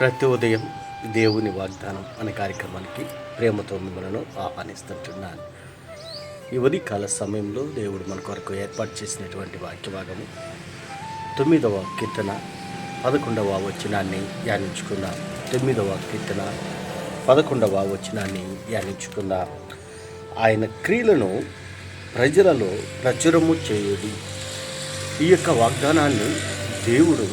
ప్రతి ఉదయం దేవుని వాగ్దానం అనే కార్యక్రమానికి ప్రేమతో మిమ్మల్ని ఆహ్వానిస్తుంటున్నాను. ఈ ఉదయకాల సమయంలో దేవుడు మన కొరకు ఏర్పాటు చేసినటువంటి వాక్యభాగము తొమ్మిదవ కీర్తన పదకొండవ వచనాన్ని ధ్యానించుకుందాం. తొమ్మిదవ కీర్తన పదకొండవ వచనాన్ని ధ్యానించుకుందాం. ఆయన క్రియలను ప్రజలలో ప్రచురము చేయుడి. ఈ యొక్క వాగ్దానాన్ని దేవుడు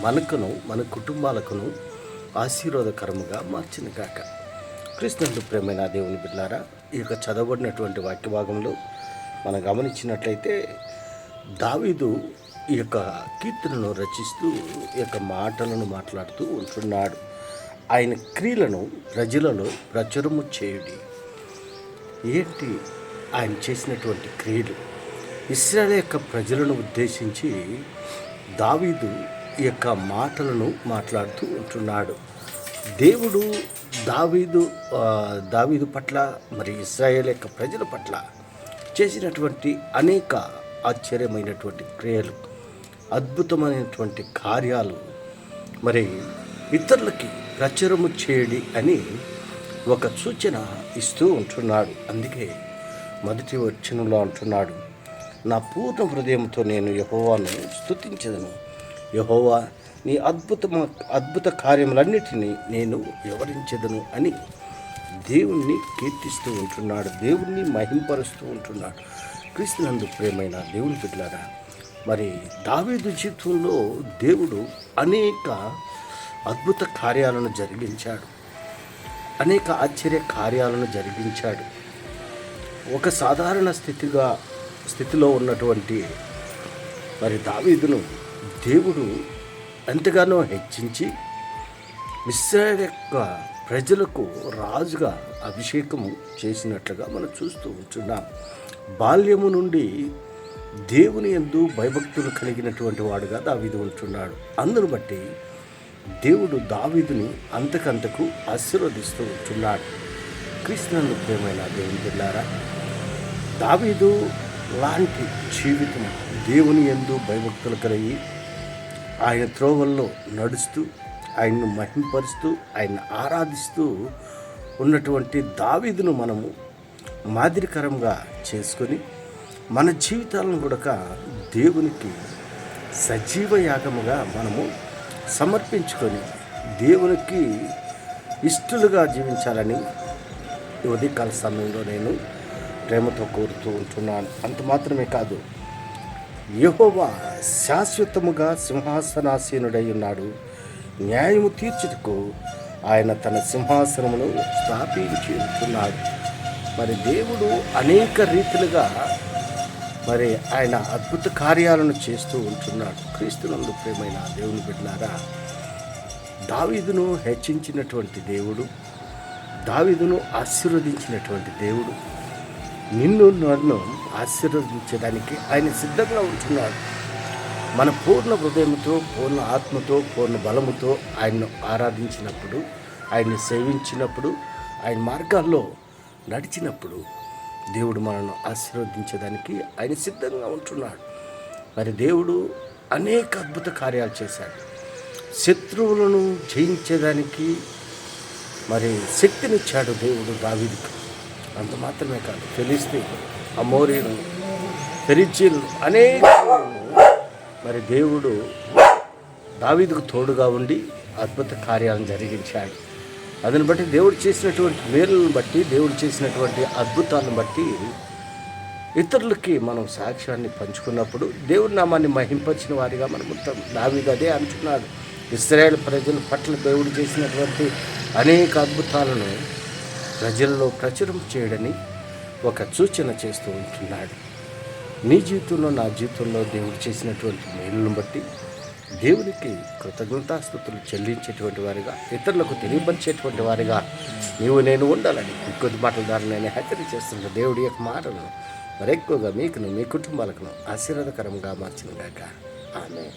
మనకును మన కుటుంబాలకును ఆశీర్వాదకరముగా మార్చింది గాక. కృష్ణుడు ప్రేమైన దేవుని బిడ్డారా ఈ యొక్క చదవబడినటువంటి వాక్య భాగంలో మనం గమనించినట్లయితే దావీదు ఈ యొక్క కీర్తనను రచిస్తూ ఈ యొక్క మాటలను మాట్లాడుతూ ఉంటున్నాడు. ఆయన క్రియలను ప్రజలలో ప్రచురము చేయుడి. ఏంటి ఆయన చేసినటువంటి క్రియలు? ఇస్రాయల్ యొక్క ప్రజలను ఉద్దేశించి దావీదు యొక్క మాటలను మాట్లాడుతూ ఉంటున్నాడు. దేవుడు దావీదు దావీదు పట్ల మరి ఇస్రాయేల్ యొక్క ప్రజల పట్ల చేసినటువంటి అనేక ఆశ్చర్యమైనటువంటి క్రియలు అద్భుతమైనటువంటి కార్యాలు మరి ఇతరులకి ప్రచురము చేయడి అని ఒక సూచన ఇస్తూ ఉంటున్నాడు. అందుకే మొదటి వచనంలో అంటున్నాడు నా పూర్ణ హృదయంతో నేను యహోవాను స్తుతించదను. యహోవా నీ అద్భుత అద్భుత కార్యములన్నిటినీ నేను వివరించదను అని దేవుణ్ణి కీర్తిస్తూ ఉంటున్నాడు. దేవుణ్ణి మహింపరుస్తూ ఉంటున్నాడు. క్రీస్తునందు ప్రేమైన దేవుని బిడ్డలారా మరి దావేదు జీవితంలో దేవుడు అనేక అద్భుత కార్యాలను జరిగించాడు. అనేక ఆశ్చర్య కార్యాలను జరిగించాడు. ఒక సాధారణ స్థితిగా స్థితిలో ఉన్నటువంటి మరి దావీదును దేవుడు ఎంతగానో హెచ్చించి ఇస్రాయేల్ యొక్క ప్రజలకు రాజుగా అభిషేకము చేసినట్లుగా మనం చూస్తూ ఉంటున్నాం. బాల్యము నుండి దేవుని ఎందు భయభక్తులు కలిగినటువంటి వాడుగా దావీదు ఉంటున్నాడు. అందును బట్టి దేవుడు దావీదుని అంతకంతకు ఆశీర్వదిస్తూ ఉంటున్నాడు. కృష్ణను ప్రేమైన దేవుని పిల్లారా దావీదు లాంటి జీవితం దేవుని ఎందు భయభక్తులు కలిగి ఆయన త్రోవల్లో నడుస్తూ ఆయన్ను మహింపరుస్తూ ఆయన్ని ఆరాధిస్తూ ఉన్నటువంటి దావీదును మనము మాదిరికరంగా చేసుకొని మన జీవితాలను కూడా దేవునికి సజీవ యాగముగా మనము సమర్పించుకొని దేవునికి ఇష్టలుగా జీవించాలని ఉదయకాల సమయంలో నేను ప్రేమతో కోరుతూ ఉంటున్నాను. అంత మాత్రమే కాదు యహోవా శాశ్వతముగా సింహాసనాసీనుడై ఉన్నాడు. న్యాయము తీర్చుటకు ఆయన తన సింహాసనమును స్థాపించి ఉంటున్నాడు. మరి దేవుడు అనేక రీతిలుగా మరి ఆయన అద్భుత కార్యాలను చేస్తూ ఉంటున్నాడు. క్రీస్తునందు ప్రేమైన దేవుని బిడ్డారా దావీదును హెచ్చించినటువంటి దేవుడు దావీదును ఆశీర్వదించినటువంటి దేవుడు నిన్ను నన్ను ఆశీర్వదించడానికి ఆయన సిద్ధంగా ఉంటున్నాడు మన పూర్ణ హృదయంతో పూర్ణ ఆత్మతో పూర్ణ బలముతో ఆయన్ను ఆరాధించినప్పుడు ఆయన్ని సేవించినప్పుడు ఆయన మార్గాల్లో నడిచినప్పుడు దేవుడు మనల్ని ఆశీర్వదించడానికి ఆయన సిద్ధంగా ఉంటున్నాడు. మరి దేవుడు అనేక అద్భుత కార్యాలు చేశాడు. శత్రువులను జయించేదానికి మరి శక్తినిచ్చాడు దేవుడు రావిడికి అంత మాత్రమే కాదు. ఫిలిస్తీ అమోరీలు ఫెరిచిల్ అనేక మరి దేవుడు దావీదుకు తోడుగా ఉండి అద్భుత కార్యాలను జరిగించాడు. అదని బట్టి దేవుడు చేసినటువంటి మేలులను బట్టి దేవుడు చేసినటువంటి అద్భుతాలను బట్టి ఇతరులకి మనం సాక్ష్యాన్ని పంచుకున్నప్పుడు దేవుడి నామాన్ని మహింపరిచిన వారిగా మనం ఉంటాం. దావీదు అదే అంటున్నాడు. ఇస్రాయేల్ ప్రజల పట్ల దేవుడు చేసినటువంటి అనేక అద్భుతాలను ప్రజల్లో ప్రచురం చేయడని ఒక సూచన చేస్తూ ఉంటున్నాడు. నీ జీవితంలో నా జీవితంలో దేవుడు చేసినటువంటి మేలును బట్టి దేవునికి కృతజ్ఞతాస్థుతులు చెల్లించేటువంటి వారిగా ఇతరులకు తెలియపరిచేటువంటి వారిగా నీవు నేను ఉండాలని కొద్ది మాటల ద్వారా నేను హెచ్చరి చేస్తున్న దేవుడి యొక్క మాటలను మరెక్కువగా మీకును మీ కుటుంబాలకును ఆశీర్వాదకరంగా మార్చినగాక. ఆమె